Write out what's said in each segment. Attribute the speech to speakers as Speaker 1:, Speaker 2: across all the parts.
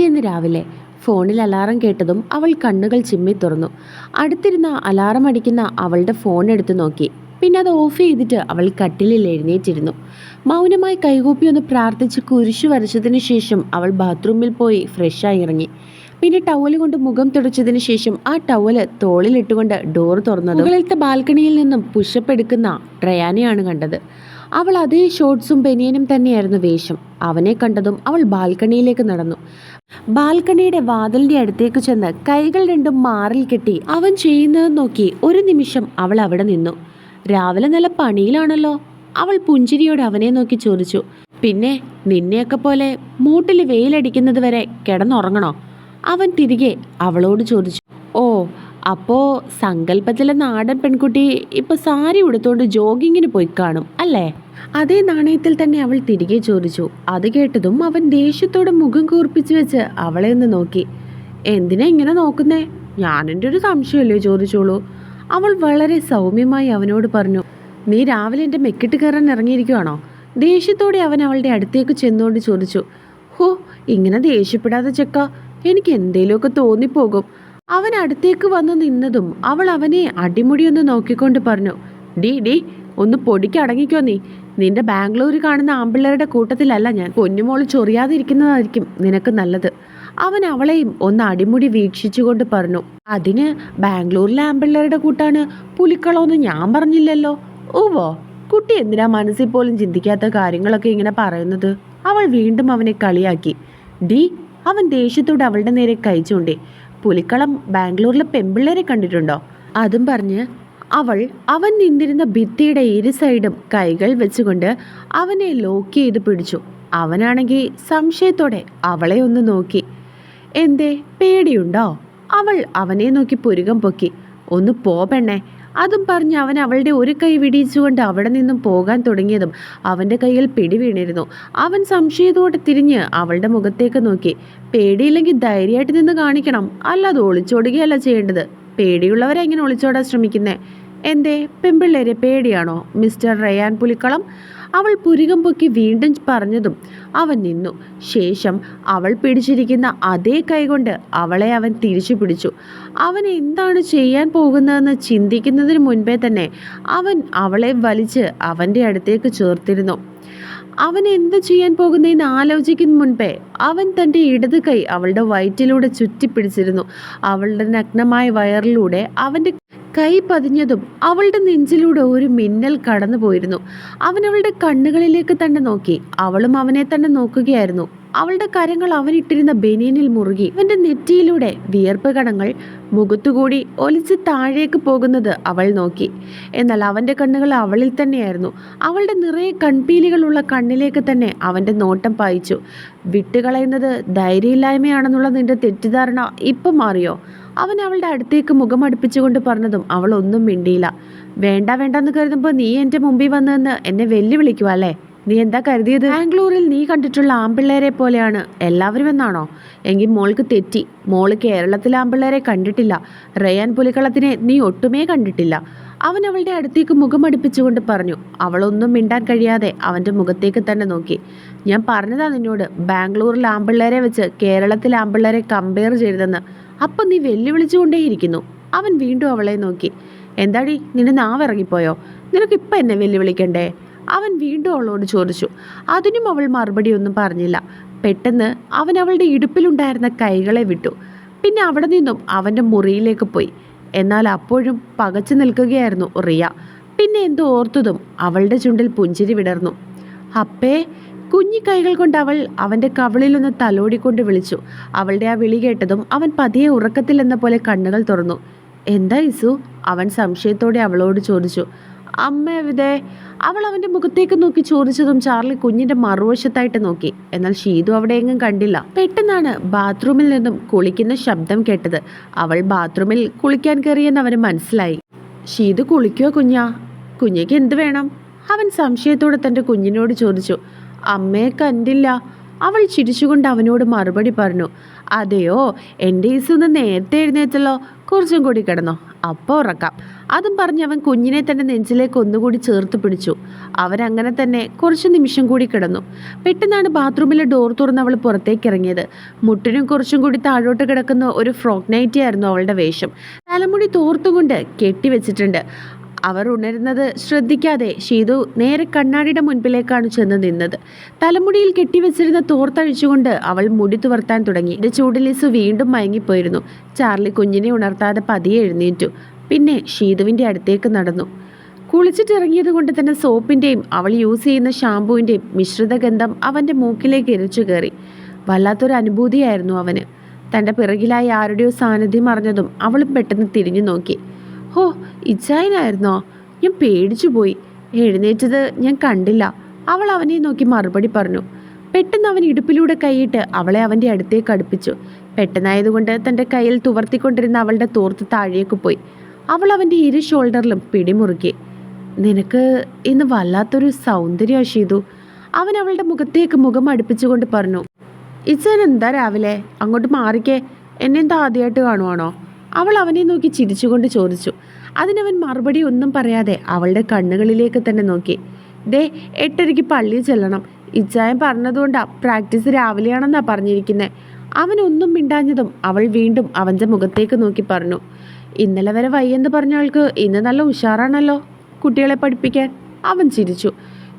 Speaker 1: പിറ്റേന്ന് രാവിലെ ഫോണിൽ അലാറം കേട്ടതും അവൾ കണ്ണുകൾ ചിമ്മി തുറന്നു. അടുത്തിരുന്ന അലാറം അടിക്കുന്ന അവളുടെ ഫോൺ എടുത്തു നോക്കി. പിന്നെ അത് ഓഫ് ചെയ്തിട്ട് അവൾ കട്ടിലിൽ എഴുന്നേറ്റിരുന്നു. മൗനമായി കൈകൂപ്പി ഒന്ന് പ്രാർത്ഥിച്ച് കുരിശു വരച്ചതിന് ശേഷം അവൾ ബാത്റൂമിൽ പോയി ഫ്രഷായി ഇറങ്ങി. പിന്നെ ടവൽ കൊണ്ട് മുഖം തുടച്ചതിന് ശേഷം ആ ടവൽ തോളിലിട്ടുകൊണ്ട് ഡോർ തുറന്നത് മുകളിലത്തെ ബാൽക്കണിയിൽ നിന്നും പുഷപ്പ് എടുക്കുന്ന ട്രയാനെയാണ് കണ്ടത്. അവൾ അതേ ഷോർട്സും ബനിയനും തന്നെയായിരുന്നു വേഷം. അവനെ കണ്ടതും അവൾ ബാൽക്കണിയിലേക്ക് നടന്നു. ബാൽക്കണിയുടെ വാതിലിന്റെ അടുത്തേക്ക് ചെന്ന് കൈകൾ രണ്ടും മാറിൽ കെട്ടി അവൻ ചെയ്യുന്നത് നോക്കി ഒരു നിമിഷം അവൾ അവിടെ നിന്നു. രാവിലെ നല്ല പണിയിലാണല്ലോ. അവൾ പുഞ്ചിരിയോടെ അവനെ നോക്കി ചോദിച്ചു പിന്നെ നിന്നെയൊക്കെ പോലെ മൂട്ടിൽ വെയിലടിക്കുന്നത് വരെ കിടന്നുറങ്ങണോ? അവൻ തിരികെ അവളോട് ചോദിച്ചു ഓ അപ്പോ സങ്കല്പത്തിലെ നാടൻ പെൺകുട്ടി ഇപ്പൊ സാരി ഉടുത്തോണ്ട് ജോഗിങ്ങിന് പോയി കാണും അല്ലേ? അതേ നാണയത്തിൽ തന്നെ അവൾ തിരികെ ചോദിച്ചു. അത് കേട്ടതും അവൻ ദേഷ്യത്തോടെ മുഖം കൂർപ്പിച്ചു വെച്ച് അവളെ ഒന്ന് നോക്കി. എന്തിനാ ഇങ്ങനെ നോക്കുന്നേ? ഞാനെന്റെ ഒരു സംശയമല്ലേ ചോദിച്ചോളൂ. അവൾ വളരെ സൗമ്യമായി അവനോട് പറഞ്ഞു നീ രാവിലെ എന്റെ മെക്കിട്ട് കയറാൻ ഇറങ്ങിയിരിക്കുവാണോ? ദേഷ്യത്തോടെ അവൻ അവളുടെ അടുത്തേക്ക് ചെന്നുകൊണ്ട് ചോദിച്ചു ഹോ ഇങ്ങനെ ദേഷ്യപ്പെടാതെ ചെക്ക എനിക്ക് എന്തേലുമൊക്കെ തോന്നിപ്പോകും. അവൻ അടുത്തേക്ക് വന്നു നിന്നതും അവൾ അവനെ അടിമുടിയൊന്ന് നോക്കിക്കൊണ്ട് പറഞ്ഞു ഡി ഡി ഒന്ന് പൊടിക്ക് അടങ്ങിക്കോ നീ. നിന്റെ ബാംഗ്ലൂർ കാണുന്ന ആമ്പിള്ളേരുടെ കൂട്ടത്തിലല്ല ഞാൻ. പൊന്നുമോൾ ചൊറിയാതിരിക്കുന്നതായിരിക്കും നിനക്ക് നല്ലത്. അവൻ അവളെയും ഒന്ന് അടിമുടി വീക്ഷിച്ചുകൊണ്ട് പറഞ്ഞു അതിന് ബാംഗ്ലൂരിലെ ആമ്പിള്ളേരുടെ കൂട്ടാണ് പുലിക്കളോന്ന് ഞാൻ പറഞ്ഞില്ലല്ലോ. ഓവോ കുട്ടി എന്തിനാ മനസ്സിൽ പോലും ചിന്തിക്കാത്ത കാര്യങ്ങളൊക്കെ ഇങ്ങനെ പറയുന്നത്? അവൾ വീണ്ടും അവനെ കളിയാക്കി ഡി അവൻ ദേഷ്യത്തോടെ അവളുടെ നേരെ കൈ പുലിക്കളം ബാംഗ്ലൂരിലെ പെമ്പിള്ളേരെ കണ്ടിട്ടുണ്ടോ? അതും പറഞ്ഞ് അവൾ അവൻ നിന്നിരുന്ന ഭിത്തിയുടെ ഇരു സൈഡും കൈകൾ വെച്ചുകൊണ്ട് അവനെ ലോക്ക് ചെയ്ത് പിടിച്ചു. അവനാണെങ്കിൽ സംശയത്തോടെ അവളെ ഒന്ന് നോക്കി. എന്തേ പേടിയുണ്ടോ? അവൾ അവനെ നോക്കി പുരുകം പൊക്കി. ഒന്ന് പോ പെണ്ണേ അതും പറഞ്ഞ് അവൻ അവളുടെ ഒരു കൈ വിടിയിച്ചുകൊണ്ട് അവിടെ നിന്നും പോകാൻ തുടങ്ങിയതും അവന്റെ കയ്യിൽ പിടി വീണിരുന്നു. അവൻ സംശയത്തോടെ തിരിഞ്ഞ് അവളുടെ മുഖത്തേക്ക് നോക്കി. പേടിയില്ലെങ്കിൽ ധൈര്യമായിട്ട് നിന്ന് കാണിക്കണം. അല്ലാതെ ഒളിച്ചോടുകയല്ല ചെയ്യേണ്ടത്. പേടിയുള്ളവരെ എങ്ങനെ ഒളിച്ചോടാൻ ശ്രമിക്കുന്നേ? എന്തേ പെമ്പിള്ളേരെ പേടിയാണോ മിസ്റ്റർ റയാൻ പുലിക്കളം? അവൾ പുരികം പൊക്കി വീണ്ടും പറഞ്ഞതും അവൻ നിന്നു. ശേഷം അവൾ പിടിച്ചിരിക്കുന്ന അതേ കൈകൊണ്ട് അവളെ അവൻ തിരിച്ചു പിടിച്ചു. അവൻ എന്താണ് ചെയ്യാൻ പോകുന്നതെന്ന് ചിന്തിക്കുന്നതിന് മുൻപേ തന്നെ അവൻ അവളെ വലിച്ച് അവന്റെ അടുത്തേക്ക് ചേർത്തിരുന്നു. അവൻ എന്ത് ചെയ്യാൻ പോകുന്നതെന്ന് ആലോചിക്കുന്ന മുൻപേ അവൻ തന്റെ ഇടത് കൈ അവളുടെ വയറ്റിലൂടെ ചുറ്റിപ്പിടിച്ചിരുന്നു. അവളുടെ നഗ്നമായ വയറിലൂടെ അവന്റെ കൈ പതിഞ്ഞതും അവളുടെ നെഞ്ചിലൂടെ ഒരു മിന്നൽ കടന്നു പോയിരുന്നു. അവൻ അവളുടെ കണ്ണുകളിലേക്ക് തന്നെ നോക്കി. അവളും അവനെ തന്നെ നോക്കുകയായിരുന്നു. അവളുടെ കരങ്ങൾ അവനിട്ടിരുന്ന ബനിയനിൽ മുറുകി. അവന്റെ നെറ്റിയിലൂടെ വിയർപ്പ് കണങ്ങൾ മുഖത്തുകൂടി ഒലിച്ച് താഴേക്ക് പോകുന്നത് അവൾ നോക്കി. എന്നാൽ അവന്റെ കണ്ണുകൾ അവളിൽ തന്നെയായിരുന്നു. അവളുടെ നിറയെ കൺപീലികളുള്ള കണ്ണിലേക്ക് തന്നെ അവന്റെ നോട്ടം പായിച്ചു. വിട്ടുകളയുന്നത് ധൈര്യമില്ലായ്മയാണെന്നുള്ള നിന്റെ തെറ്റിദ്ധാരണ ഇപ്പം മാറിയോ? അവൻ അവളുടെ അടുത്തേക്ക് മുഖം അടുപ്പിച്ചുകൊണ്ട് പറഞ്ഞതും അവൾ ഒന്നും മിണ്ടിയില്ല. വേണ്ട വേണ്ടെന്ന് കരുതുമ്പോൾ നീ എന്റെ മുമ്പിൽ വന്നതെന്ന് എന്നെ വെല്ലുവിളിക്കുക അല്ലേ? നീ എന്താ കരുതിയത്? ബാംഗ്ലൂരിൽ നീ കണ്ടിട്ടുള്ള ആമ്പിള്ളേരെ പോലെയാണ് എല്ലാവരും എന്നാണോ? എങ്കിൽ മോൾക്ക് തെറ്റി. മോൾ കേരളത്തിലെ ആമ്പിള്ളേരെ കണ്ടിട്ടില്ല. റയാൻ പുലിക്കളത്തിനെ നീ ഒട്ടുമേ കണ്ടിട്ടില്ല. അവൻ അവളുടെ അടുത്തേക്ക് മുഖം അടുപ്പിച്ചുകൊണ്ട് പറഞ്ഞു. അവളൊന്നും മിണ്ടാൻ കഴിയാതെ അവന്റെ മുഖത്തേക്ക് തന്നെ നോക്കി. ഞാൻ പറഞ്ഞതാ നിന്നോട്. ബാംഗ്ലൂരിൽ ആമ്പിള്ളേരെ വെച്ച് കേരളത്തിലെ ആമ്പിള്ളേരെ കമ്പയർ ചെയ്തതെന്ന്. അപ്പം നീ വെല്ലുവിളിച്ചുകൊണ്ടേയിരിക്കുന്നു. അവൻ വീണ്ടും അവളെ നോക്കി. എന്താടി നിന്റെ നാവിറങ്ങിപ്പോയോ? നിനക്ക് ഇപ്പം എന്നെ വെല്ലുവിളിക്കണ്ടേ? അവൻ വീണ്ടും അവളോട് ചോദിച്ചു. അതിനും അവൾ മറുപടി ഒന്നും പറഞ്ഞില്ല. പെട്ടെന്ന് അവൻ അവളുടെ ഇടുപ്പിലുണ്ടായിരുന്ന കൈകളെ വിട്ടു. പിന്നെ അവിടെ നിന്നും അവന്റെ മുറിയിലേക്ക് പോയി. എന്നാൽ അപ്പോഴും പകച്ചു നിൽക്കുകയായിരുന്നു റിയ. പിന്നെ എന്തോ ഓർത്തതും അവളുടെ ചുണ്ടിൽ പുഞ്ചിരി വിടർന്നു. അപ്പേ കുഞ്ഞി കൈകൾ കൊണ്ട് അവൾ അവന്റെ കവിളിലൊന്ന് തലോടിക്കൊണ്ട് വിളിച്ചു. അവളുടെ ആ വിളി കേട്ടതും അവൻ പതിയെ ഉറക്കത്തിൽ എന്ന പോലെ കണ്ണുകൾ തുറന്നു. എന്താ ഇസു അവൻ സംശയത്തോടെ അവളോട് ചോദിച്ചു. അമ്മ എവിടെ അവൾ അവന്റെ മുഖത്തേക്ക് നോക്കി ചോദിച്ചതും ചാർലി കുഞ്ഞിന്റെ മറുവശത്തായിട്ട് നോക്കി. എന്നാൽ ഷീതു അവിടെ എങ്ങും കണ്ടില്ല. പെട്ടെന്നാണ് ബാത്റൂമിൽ നിന്നും കുളിക്കുന്ന ശബ്ദം കേട്ടത്. അവൾ ബാത്റൂമിൽ കുളിക്കാൻ കയറിയെന്ന് അവന് മനസ്സിലായി. ഷീതു കുളിക്കോ കുഞ്ഞാ? കുഞ്ഞയ്ക്ക് എന്ത് വേണം? അവൻ സംശയത്തോടെ തന്റെ കുഞ്ഞിനോട് ചോദിച്ചു. അമ്മയെ കണ്ടില്ല. അവൾ ചിരിച്ചുകൊണ്ട് അവനോട് മറുപടി പറഞ്ഞു അതെയോ എന്റെ ഈസൊന്ന് നേരത്തെ എഴുന്നേറ്റല്ലോ. കുറച്ചും കൂടി കിടന്നോ. അപ്പോൾ ഉറക്കാം. അതും പറഞ്ഞ് അവൻ കുഞ്ഞിനെ തന്നെ നെഞ്ചിലേക്ക് ഒന്നുകൂടി ചേർത്ത് പിടിച്ചു. അവരങ്ങനെ തന്നെ കുറച്ച് നിമിഷം കൂടി കിടന്നു. പെട്ടെന്നാണ് ബാത്റൂമിലെ ഡോർ തുറന്ന് അവൾ പുറത്തേക്ക് ഇറങ്ങിയത്. മുട്ടിനും കുറച്ചും കൂടി താഴോട്ട് കിടക്കുന്ന ഒരു ഫ്രോക്ക് നൈറ്റി ആയിരുന്നു അവളുടെ വേഷം. തലമുടി തോർത്തുകൊണ്ട് കെട്ടിവെച്ചിട്ടുണ്ട് അവർ ഉണരുന്നത് ശ്രദ്ധിക്കാതെ ഷീതു നേരെ കണ്ണാടിയുടെ മുൻപിലേക്കാണ് ചെന്ന് നിന്നത്. തലമുടിയിൽ കെട്ടിവെച്ചിരുന്ന തോർത്തഴിച്ചുകൊണ്ട് അവൾ മുടി തുവർത്താൻ തുടങ്ങി. എന്റെ ചൂടിലിസു വീണ്ടും മയങ്ങിപ്പോയിരുന്നു. ചാർലി കുഞ്ഞിനെ ഉണർത്താതെ പതിയെ എഴുന്നേറ്റു. പിന്നെ ഷീതുവിന്റെ അടുത്തേക്ക് നടന്നു. കുളിച്ചിട്ടിറങ്ങിയത് കൊണ്ട് തന്നെ സോപ്പിന്റെയും അവൾ യൂസ് ചെയ്യുന്ന ഷാമ്പുവിന്റെയും മിശ്രിത ഗന്ധം അവന്റെ മൂക്കിലേക്ക് എരിച്ചു കയറി. വല്ലാത്തൊരു അനുഭൂതിയായിരുന്നു അവന്. തന്റെ പിറകിലായി ആരുടെയോ സാന്നിധ്യം അറിഞ്ഞതും അവളും പെട്ടെന്ന് തിരിഞ്ഞു നോക്കി. ഹോ ഇച്ചായനായിരുന്നോ ഞാൻ പേടിച്ചു പോയി. എഴുന്നേറ്റത് ഞാൻ കണ്ടില്ല. അവൾ അവനെ നോക്കി മറുപടി പറഞ്ഞു. പെട്ടെന്ന് അവൻ ഇടുപ്പിലൂടെ കൈയിട്ട് അവളെ അവന്റെ അടുത്തേക്ക് അടുപ്പിച്ചു. പെട്ടെന്നായതുകൊണ്ട് തന്റെ കയ്യിൽ തുവർത്തിക്കൊണ്ടിരുന്ന അവളുടെ തോർത്ത് താഴേക്ക് പോയി. അവൾ അവന്റെ ഇരു ഷോൾഡറിലും പിടിമുറുക്കി. നിനക്ക് ഇന്ന് വല്ലാത്തൊരു സൗന്ദര്യം ചെയ്തു അവൻ അവളുടെ മുഖത്തേക്ക് മുഖം അടുപ്പിച്ചുകൊണ്ട് പറഞ്ഞു. ഇച്ചൻ എന്താ രാവിലെ? അങ്ങോട്ട് മാറിക്കേ. എന്നെന്താ ആദ്യമായിട്ട് കാണുവാണോ? അവൾ അവനെ നോക്കി ചിരിച്ചുകൊണ്ട് ചോദിച്ചു. അതിനവൻ മറുപടി ഒന്നും പറയാതെ അവളുടെ കണ്ണുകളിലേക്ക് തന്നെ നോക്കി. ദേ എട്ടരയ്ക്ക് പള്ളിയിൽ ചെല്ലണം. ഇച്ചായം പറഞ്ഞതുകൊണ്ടാ പ്രാക്ടീസ് രാവിലെയാണെന്നാ പറഞ്ഞിരിക്കുന്നത് അവനൊന്നും മിണ്ടാഞ്ഞതും അവൾ വീണ്ടും അവന്റെ മുഖത്തേക്ക് നോക്കി പറഞ്ഞു. ഇന്നലെ വരെ വയ്യെന്ന് പറഞ്ഞ ആൾക്ക് ഇന്ന് നല്ല ഉഷാറാണല്ലോ കുട്ടികളെ പഠിപ്പിക്കാൻ. അവൻ ചിരിച്ചു.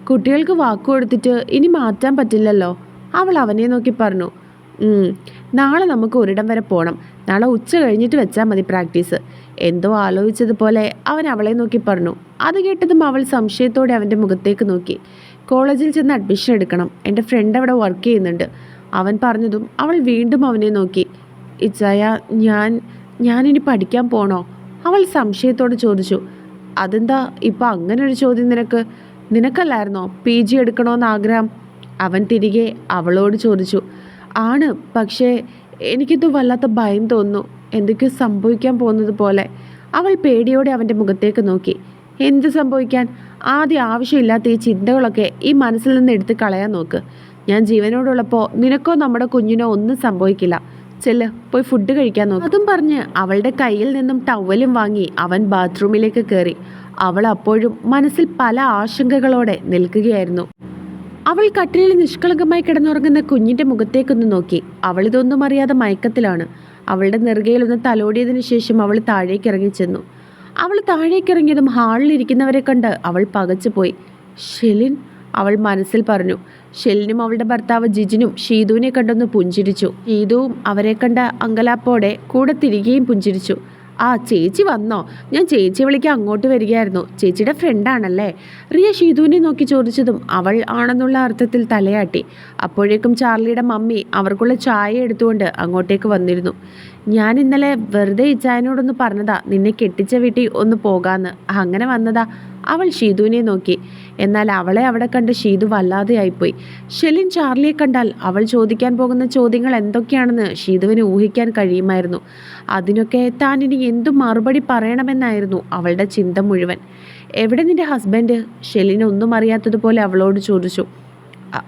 Speaker 1: കുട്ടികൾക്ക് വാക്കു കൊടുത്തിട്ട് ഇനി മാറ്റാൻ പറ്റില്ലല്ലോ. അവൾ അവനെ നോക്കി പറഞ്ഞു. നാളെ നമുക്ക് ഒരിടം വരെ പോകണം നാളെ ഉച്ച കഴിഞ്ഞിട്ട് വെച്ചാൽ മതി പ്രാക്ടീസ്. എന്തോ ആലോചിച്ചതുപോലെ അവൻ അവളെ നോക്കി പറഞ്ഞു. അത് കേട്ടതും അവൾ സംശയത്തോടെ അവന്റെ മുഖത്തേക്ക് നോക്കി. കോളേജിൽ ചെന്ന് അഡ്മിഷൻ എടുക്കണം. എന്റെ ഫ്രണ്ട് അവിടെ വർക്ക് ചെയ്യുന്നുണ്ട്. അവൻ പറഞ്ഞതും അവൾ വീണ്ടും അവനെ നോക്കി. ഇച്ചായ ഞാൻ ഞാനിനി പഠിക്കാൻ പോണോ? അവൾ സംശയത്തോടെ ചോദിച്ചു. അതെന്താ? ഇപ്പം അങ്ങനെ ഒരു ചോദ്യം നിനക്ക്? നിനക്കല്ലായിരുന്നോ പി ജി എടുക്കണമെന്ന് ആഗ്രഹം? അവൻ തിരികെ അവളോട് ചോദിച്ചു. ആണ്. പക്ഷേ എനിക്കിത് വല്ലാത്ത ഭയം തോന്നുന്നു. എന്തൊക്കെയോ സംഭവിക്കാൻ പോകുന്നത് പോലെ. അവൾ പേടിയോടെ അവന്റെ മുഖത്തേക്ക് നോക്കി. എന്ത് സംഭവിക്കാൻ? ആദ്യം ആവശ്യമില്ലാത്ത ഈ ചിന്തകളൊക്കെ ഈ മനസ്സിൽ നിന്ന് എടുത്ത് കളയാൻ നോക്ക്. ഞാൻ ജീവനോടുള്ളപ്പോൾ നിനക്കോ നമ്മുടെ കുഞ്ഞിനോ ഒന്നും സംഭവിക്കില്ല. ചെല്ല് പോയി ഫുഡ് കഴിക്കാൻ നോക്കും. അതും പറഞ്ഞ് അവളുടെ കയ്യിൽ നിന്നും ടവലും വാങ്ങി അവൻ ബാത്റൂമിലേക്ക് കയറി അവൾ അപ്പോഴും മനസ്സിൽ പല ആശങ്കകളോടെ നിൽക്കുകയായിരുന്നു. അവൾ കട്ടിലിൽ നിഷ്കളങ്കമായി കിടന്നുറങ്ങുന്ന കുഞ്ഞിന്റെ മുഖത്തേക്കൊന്ന് നോക്കി. അവൾ ഇതൊന്നും അറിയാതെ മയക്കത്തിലാണ്. അവളുടെ നെറുകയിൽ ഒന്ന് തലോടിയതിനു ശേഷം അവൾ താഴേക്ക് ഇറങ്ങിച്ചെന്നു അവൾ താഴേക്ക് ഇറങ്ങിയതും ഹാളിൽ ഇരിക്കുന്നവരെ കണ്ട് അവൾ പകച്ചുപോയി ഷെലിൻ അവൾ മനസ്സിൽ പറഞ്ഞു. ഷെലിനും അവളുടെ ഭർത്താവ് ജിജിനും ഷീതുവിനെ കണ്ടൊന്ന് പുഞ്ചിരിച്ചു. ഷീതുവും അവരെ കണ്ട അങ്കലാപ്പോടെ കൂടെ തിരികെയും പുഞ്ചിരിച്ചു. ആ ചേച്ചി വന്നോ. ഞാൻ ചേച്ചിയെ വിളിക്കാൻ അങ്ങോട്ട് വരികയായിരുന്നു. ചേച്ചിയുടെ ഫ്രണ്ടാണല്ലേ റിയ ഷീതുവിനെ നോക്കി ചോദിച്ചതും അവൾ ആണെന്നുള്ള അർത്ഥത്തിൽ തലയാട്ടി. അപ്പോഴേക്കും ചാർലിയുടെ മമ്മി അവർക്കുള്ള ചായ എടുത്തുകൊണ്ട് അങ്ങോട്ടേക്ക് വന്നിരുന്നു. ഞാൻ ഇന്നലെ വെറുതെ ഇച്ചായനോടൊന്ന് പറഞ്ഞതാ നിന്നെ കെട്ടിച്ച വീട്ടിൽ ഒന്ന് പോകാന്ന്. അങ്ങനെ വന്നതാ അവൾ ഷീതുവിനെ നോക്കി. എന്നാൽ അവളെ അവിടെ കണ്ട് ഷീതു വല്ലാതെയായിപ്പോയി. ഷെലിൻ ചാർലിയെ കണ്ടാൽ അവൾ ചോദിക്കാൻ പോകുന്ന ചോദ്യങ്ങൾ എന്തൊക്കെയാണെന്ന് ഷീതുവിന് ഊഹിക്കാൻ കഴിയുമായിരുന്നു. അതിനൊക്കെ താൻ ഇനി എന്തു മറുപടി പറയണമെന്നായിരുന്നു അവളുടെ ചിന്ത മുഴുവൻ. എവിടെ നിന്റെ ഹസ്ബൻഡ്? ഷെലിൻ ഒന്നും അറിയാത്തതുപോലെ അവളോട് ചോദിച്ചു.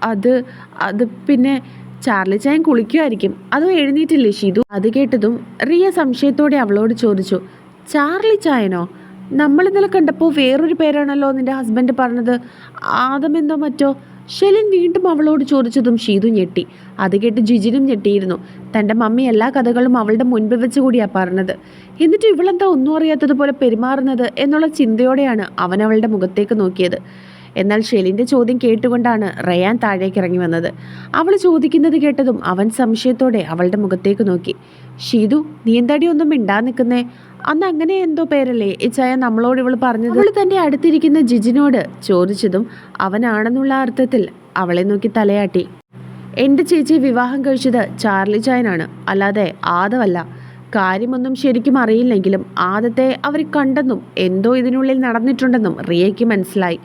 Speaker 1: അത് അത് പിന്നെ ചാർലി ചായൻ കുളിക്കുമായിരിക്കും. അതും എഴുന്നേറ്റില്ലേ ഷീതു അത് കേട്ടതും റിയ സംശയത്തോടെ അവളോട് ചോദിച്ചു ചാർലി ചായനോ? നമ്മൾ ഇന്നലെ കണ്ടപ്പോൾ വേറൊരു പേരാണല്ലോ നിന്റെ ഹസ്ബൻഡ് പറഞ്ഞത്. ആദമെന്തോ മറ്റോ? ഷെലിൻ വീണ്ടും അവളോട് ചോദിച്ചതും ഷീതു ഞെട്ടി. അത് കേട്ട് ജിജിനും ഞെട്ടിയിരുന്നു. തന്റെ മമ്മി എല്ലാ കഥകളും അവളുടെ മുൻപിൽ വെച്ച് കൂടിയാ പറഞ്ഞത്. എന്നിട്ട് ഇവളെന്താ ഒന്നും അറിയാത്തതുപോലെ പെരുമാറുന്നത് എന്നുള്ള ചിന്തയോടെയാണ് അവൻ അവളുടെ മുഖത്തേക്ക് നോക്കിയത്. എന്നാൽ ഷെലിന്റെ ചോദ്യം കേട്ടുകൊണ്ടാണ് റയാൻ താഴേക്ക് ഇറങ്ങി വന്നത്. അവൾ ചോദിക്കുന്നത് കേട്ടതും അവൻ സംശയത്തോടെ അവളുടെ മുഖത്തേക്ക് നോക്കി. ഷീതു നീ എന്താടി ഒന്നും മിണ്ടാ നിൽക്കുന്നേ? അന്ന് അങ്ങനെ എന്തോ പേരല്ലേ? ഇച്ചായ ചായ നമ്മളോട് ഇവൾ പറഞ്ഞത്? അവൾ തന്റെ അടുത്തിരിക്കുന്ന ജിജിനോട് ചോദിച്ചതും അവനാണെന്നുള്ള അർത്ഥത്തിൽ അവളെ നോക്കി തലയാട്ടി. എന്റെ ചേച്ചി വിവാഹം കഴിച്ചത് ചാർലി ചായനാണ്. അല്ലാതെ ആദവല്ല. കാര്യമൊന്നും ശരിക്കും അറിയില്ലെങ്കിലും ആദത്തെ അവർ കണ്ടെന്നും എന്തോ ഇതിനുള്ളിൽ നടന്നിട്ടുണ്ടെന്നും റിയയ്ക്ക് മനസ്സിലായി.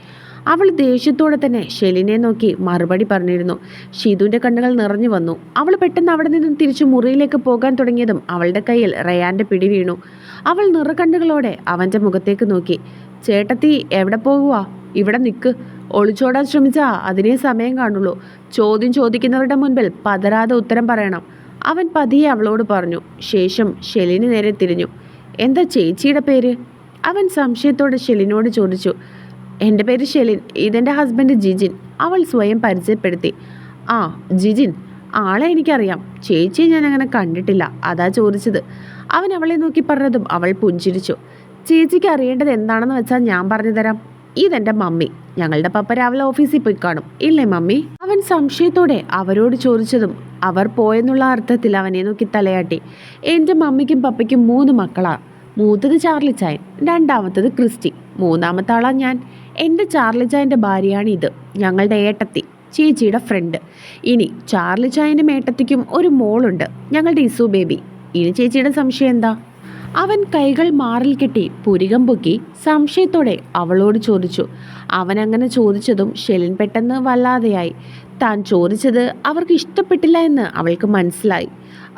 Speaker 1: അവൾ ദേഷ്യത്തോടെ തന്നെ ഷെലിനെ നോക്കി മറുപടി പറഞ്ഞിരുന്നു. ഷീതുവിന്റെ കണ്ണുകൾ നിറഞ്ഞു വന്നു. അവൾ പെട്ടെന്ന് അവിടെ നിന്നും തിരിച്ചു മുറിയിലേക്ക് പോകാൻ തുടങ്ങിയതും അവളുടെ കയ്യിൽ റയാന്റെ പിടി വീണു. അവൾ നിറക്കണ്ണുകളോടെ അവന്റെ മുഖത്തേക്ക് നോക്കി. ചേട്ടത്തി എവിടെ പോകുവാ? ഇവിടെ നിൽക്ക് ഒളിച്ചോടാൻ ശ്രമിച്ചാ അതിനേ സമയം കാണുള്ളൂ. ചോദ്യം ചോദിക്കുന്നവരുടെ മുൻപിൽ പതരാതെ ഉത്തരം പറയണം. അവൻ പതിയെ അവളോട് പറഞ്ഞു. ശേഷം ഷെലിന് നേരെ തിരിഞ്ഞു. എന്താ ചേച്ചിയുടെ പേര്? അവൻ സംശയത്തോടെ ഷെലിനോട് ചോദിച്ചു. എന്റെ പേര് ഷെലിൻ ഇതെന്റെ ഹസ്ബൻഡ് ജിജിൻ. അവൾ സ്വയം പരിചയപ്പെടുത്തി. ആ ജിജിൻ ആളെ എനിക്കറിയാം. ചേച്ചിയെ ഞാൻ അങ്ങനെ കണ്ടിട്ടില്ല. അതാ ചോദിച്ചത്. അവൻ അവളെ നോക്കി പറഞ്ഞതും അവൾ പുഞ്ചിരിച്ചു. ചേച്ചിക്ക് അറിയേണ്ടത് എന്താണെന്ന് വെച്ചാൽ ഞാൻ പറഞ്ഞു തരാം. ഇതെന്റെ മമ്മി. ഞങ്ങളുടെ പപ്പ രാവിലെ ഓഫീസിൽ പോയി കാണും. ഇല്ലേ മമ്മി? അവൻ സംശയത്തോടെ അവരോട് ചോദിച്ചതും അവർ പോയെന്നുള്ള അർത്ഥത്തിൽ അവനെ നോക്കി തലയാട്ടി. എന്റെ മമ്മിക്കും പപ്പയ്ക്കും മൂന്ന് മക്കളാ. മൂത്തത് ചാർലി ചായൻ രണ്ടാമത്തത് ക്രിസ്റ്റി മൂന്നാമത്തെ ആളാ ഞാൻ. എന്റെ ചാർലി ചായന്റെ ഭാര്യയാണ് ഇത് ഞങ്ങളുടെ ഏട്ടത്തി ചേച്ചിയുടെ ഫ്രണ്ട് ഇനി ചാർലി ചായനും ഏട്ടത്തിക്കും ഒരു മോളുണ്ട് ഞങ്ങളുടെ ഇസു ബേബി. ഇനി ചേച്ചിയുടെ സംശയം എന്താ? അവൻ കൈകൾ മാറിൽ കെട്ടി പുരികം പൊക്കി സംശയത്തോടെ അവളോട് ചോദിച്ചു. അവൻ അങ്ങനെ ചോദിച്ചതും ഷെലിൻ പെട്ടെന്ന് വല്ലാതെയായി. താൻ ചോദിച്ചത് അവർക്ക് ഇഷ്ടപ്പെട്ടില്ല എന്ന് അവൾക്ക് മനസ്സിലായി.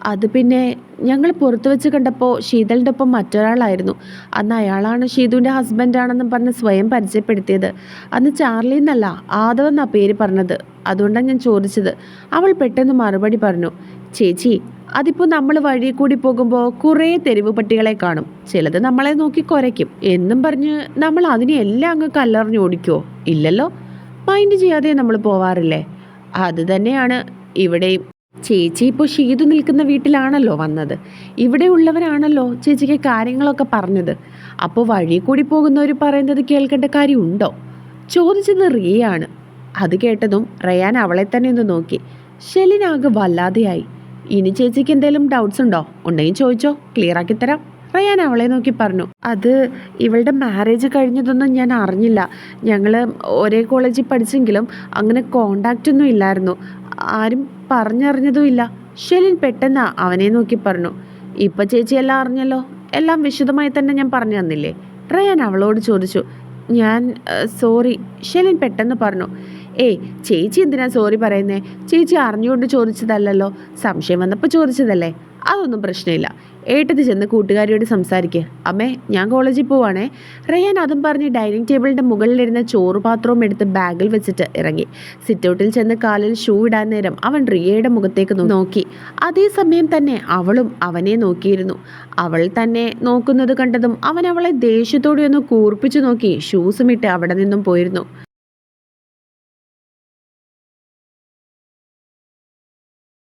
Speaker 1: അത് പിന്നെ ഞങ്ങൾ പുറത്തു വെച്ച് കണ്ടപ്പോൾ ശീതളിന്റെ ഒപ്പം മറ്റൊരാളായിരുന്നു. അന്ന് അയാളാണ് ഷീതുവിന്റെ ഹസ്ബൻഡാണെന്നും പറഞ്ഞ് സ്വയം പരിചയപ്പെടുത്തിയത്. അന്ന് ചാർലി എന്നല്ല ആദവ് എന്നാ പേര് പറഞ്ഞത്. അതുകൊണ്ടാണ് ഞാൻ ചോദിച്ചത്. അവൾ പെട്ടെന്ന് മറുപടി പറഞ്ഞു ചേച്ചി അതിപ്പോൾ നമ്മൾ വഴി കൂടി പോകുമ്പോൾ കുറേ തെരുവ് പട്ടികളെ കാണും. ചിലത് നമ്മളെ നോക്കി കുരയ്ക്കും. എന്നും പറഞ്ഞ് നമ്മൾ അതിനെ എല്ലാം അങ്ങ് കല്ലറിഞ്ഞ് ഓടിക്കുമോ ഇല്ലല്ലോ? മൈൻഡ് ചെയ്യാതെ നമ്മൾ പോവാറില്ലേ? അത് തന്നെയാണ് ഇവിടെയും. ചേച്ചി ഇപ്പോൾ ഷീതു നിൽക്കുന്ന വീട്ടിലാണല്ലോ വന്നത്. ഇവിടെ ഉള്ളവരാണല്ലോ ചേച്ചിക്ക് കാര്യങ്ങളൊക്കെ പറഞ്ഞത്. അപ്പോൾ വഴി കൂടി പോകുന്നവർ പറയുന്നത് കേൾക്കേണ്ട കാര്യമുണ്ടോ? ചോദിച്ചത് റിയയാണ്. അത് കേട്ടതും റയാൻ അവളെ തന്നെ ഒന്ന് നോക്കി. ഷെലിനാകെ വല്ലാതെയായി. ഇനി ചേച്ചിക്ക് എന്തെങ്കിലും ഡൗട്ട്സ് ഉണ്ടോ? ഉണ്ടെങ്കിൽ ചോദിച്ചോ. ക്ലിയർ ആക്കി തരാം. റയാൻ അവളെ നോക്കി പറഞ്ഞു. അത് ഇവളുടെ മാരേജ് കഴിഞ്ഞതൊന്നും ഞാൻ അറിഞ്ഞില്ല. ഞങ്ങൾ ഒരേ കോളേജിൽ പഠിച്ചെങ്കിലും അങ്ങനെ കോണ്ടാക്റ്റ് ഒന്നും ഇല്ലായിരുന്നു. ആരും പറഞ്ഞറിഞ്ഞതും ഇല്ല. ഷെലിൻ പെട്ടെന്ന് അവനെ നോക്കി പറഞ്ഞു. ഇപ്പം ചേച്ചി എല്ലാം അറിഞ്ഞല്ലോ. എല്ലാം വിശദമായി തന്നെ ഞാൻ പറഞ്ഞു തന്നില്ലേ? റയാൻ അവളോട് ചോദിച്ചു. ഞാൻ സോറി ഷെലിൻ പെട്ടെന്ന് പറഞ്ഞു. ഏയ് ചേച്ചി എന്തിനാ സോറി പറയുന്നേ? ചേച്ചി അറിഞ്ഞുകൊണ്ട് ചോദിച്ചതല്ലല്ലോ. സംശയം വന്നപ്പോൾ ചോദിച്ചതല്ലേ? അതൊന്നും പ്രശ്നമില്ല. ഏട്ടത്തി ചെന്ന് കൂട്ടുകാരിയോട് സംസാരിക്കുക അമ്മേ ഞാൻ കോളേജിൽ പോവാണേ. റയാൻ അതും പറഞ്ഞ് ഡൈനിങ് ടേബിളിന്റെ മുകളിലിരുന്ന ചോറ് പാത്രവും എടുത്ത് ബാഗിൽ വെച്ചിട്ട് ഇറങ്ങി. സിറ്റൗട്ടിൽ ചെന്ന് കാലിൽ ഷൂ ഇടാൻ നേരം അവൻ റിയയുടെ മുഖത്തേക്ക് നോക്കി. അതേസമയം തന്നെ അവളും അവനെ നോക്കിയിരുന്നു. അവൾ തന്നെ നോക്കുന്നത് കണ്ടതും അവൻ അവളെ ദേഷ്യത്തോടെ ഒന്ന് കൂർപ്പിച്ചു നോക്കി. ഷൂസും ഇട്ട് അവിടെ നിന്നും പോയിരുന്നു.